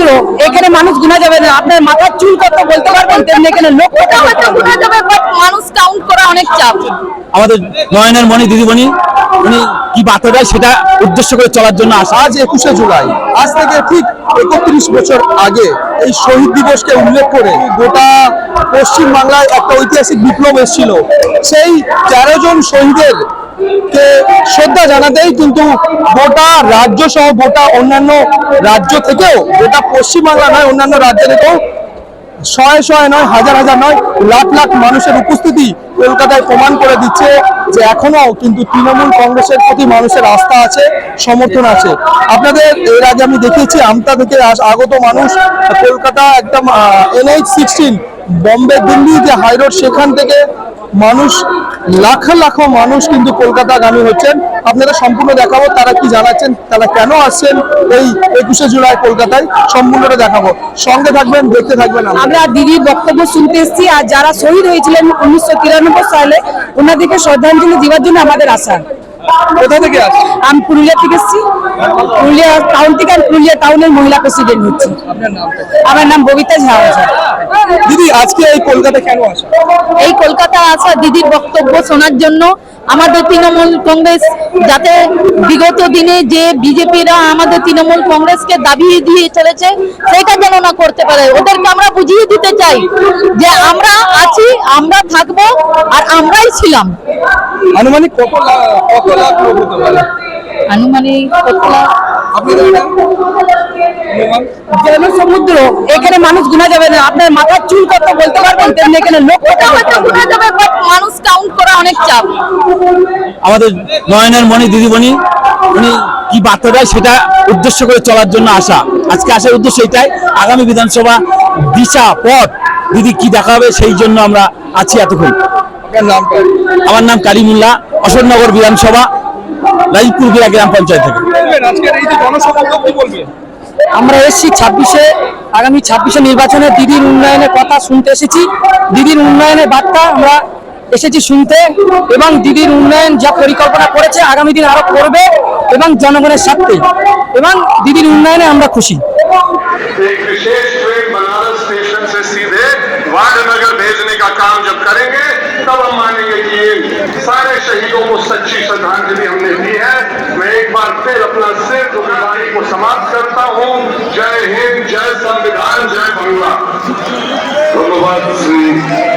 সমুদ্র এখানে মানুষ গুনা যাবে না। আপনার মাথার চুল কত বলতে পারবেন? তেমনি এখানে লোক কত হয়তো গুনা যাবে বাট মানুষ কাউন্ট করা অনেক চাপ। আমাদের নয়নের মণি দিদিমণি উনি কি বার্তা দেয় সেটা উদ্দেশ্য করে চলার জন্য আসা। আজ একুশে জুলাই আজ থেকে ঠিক একত্রিশ বছর আগে এই শহীদ দিবসকে উল্লেখ করে গোটা পশ্চিম বাংলায় একটা ঐতিহাসিক বিপ্লব এসেছিল। সেই তেরো জন শহীদের কে শ্রদ্ধা জানাতেই কিন্তু গোটা রাজ্য সহ গোটা অন্যান্য রাজ্য থেকেও গোটা পশ্চিম বাংলা নয়, অন্যান্য রাজ্য থেকেও শয়ে শয়ে নয়, হাজার হাজার নয়, লাখ লাখ মানুষের উপস্থিতি কলকাতায় প্রমাণ করে দিচ্ছে যে এখনও কিন্তু তৃণমূল কংগ্রেসের প্রতি মানুষের আস্থা আছে, সমর্থন আছে। আপনাদের এর আগে আমি দেখিয়েছি, আমতা থেকে আগত মানুষ কলকাতা একদম এনএইচ সিক্সটিন বম্বে দিল্লি যে হাইরোড, সেখান থেকে মানুষ, লাখ লাখ মানুষ কিন্তু কলকাতাগামী হচ্ছেন। আপনারা সম্পূর্ণ দেখাবো, তারা কি জানাচ্ছেন, তারা কেন আসছেন এই একুশে জুলাই কলকাতায়, সম্পূর্ণটা দেখাবো। সঙ্গে থাকবেন, দেখতে থাকবেন আমরা। দিদির বক্তব্য শুনতে এসেছি, আর যারা শহীদ হয়েছিলেন উনিশশো তিরানব্বই সালে, ওনাদেরকে শ্রদ্ধাঞ্জলি দেওয়ার জন্য আমাদের আশা। কোথা থেকে আসছেন? আমি পুরুলিয়া থেকে এসেছি। পুরুলিয়া টাউন থেকে আমি পুরুলিয়া টাউনের মহিলা প্রেসিডেন্ট হচ্ছি। আমার নাম ববিতা ঝা ওঝা। দিদি আজকে এই কলকাতা কেন আসা? এই কলকাতা আসা দিদির বক্তব্য শোনার জন্য আমাদের তৃণমূল কংগ্রেস যাতে বিগত দিনে যে বিজেপিরা আমাদের তৃণমূল কংগ্রেসকে দাবিয়ে দিয়ে চলেছে সেটা যেন না করতে পারে। ওদেরকে আমরা বুঝিয়ে দিতে চাই যে আমরা আছি আমরা থাকব আর আমরাই ছিলাম। আনুমানিক কত কত লাখ লোক হতে পারে? আনুমানিক কত লাখ? আপনি জানেন? অনুমান? জনসমুদ্র এখানে মানুষ গুনা যাবে না। আপনার মাথার চুল কত বলতে পারবেন? তেমনি এখানে লোক কত গুনা যাবে বাট মানুষ কাউন্ট করা অনেক চাপ। আমাদের নয়নের মণি দিদিমণি উনি কি বার্তা দেয় সেটা উদ্দেশ্য করে চলার জন্য আসা। আজকে আসার উদ্দেশ্য এটাই আগামী বিধানসভা দিশা পথ দিদি কি দেখাবে সেই জন্য আমরা আছি এতক্ষণ। আমার নাম কালিমুল্লাহ অশোকনগর বিধানসভা রাজপুর বিরা গ্রাম পঞ্চায়েত থেকে। বলবেন আজকের এই যে জনসমাগম কি বলবেন আমরা এসেছি ছাব্বিশে আগামী ছাব্বিশে নির্বাচনে দিদির উন্নয়নের কথা শুনতে এসেছি। দিদির উন্নয়নের বার্তা আমরা এসেছি শুনতে এবং দিদির উন্নয়ন যা পরিকল্পনা করেছে আগামী দিন আরো করবে এবং জনগণের স্বার্থে এবং দিদির উন্নয়নে আমরা খুশি एक विशेष ट्रेन बनारस स्टेशन से सीधे वाडनगर भेजने का काम जब करेंगे तब हम मानेंगे कि ये सारे शहीदों को सच्ची श्रद्धांजलि हमने दी है मैं एक बार फिर अपना सिर दुखदारी को समाप्त करता हूँ जय हिंद जय संविधान जय बंगला धन्यवाद श्री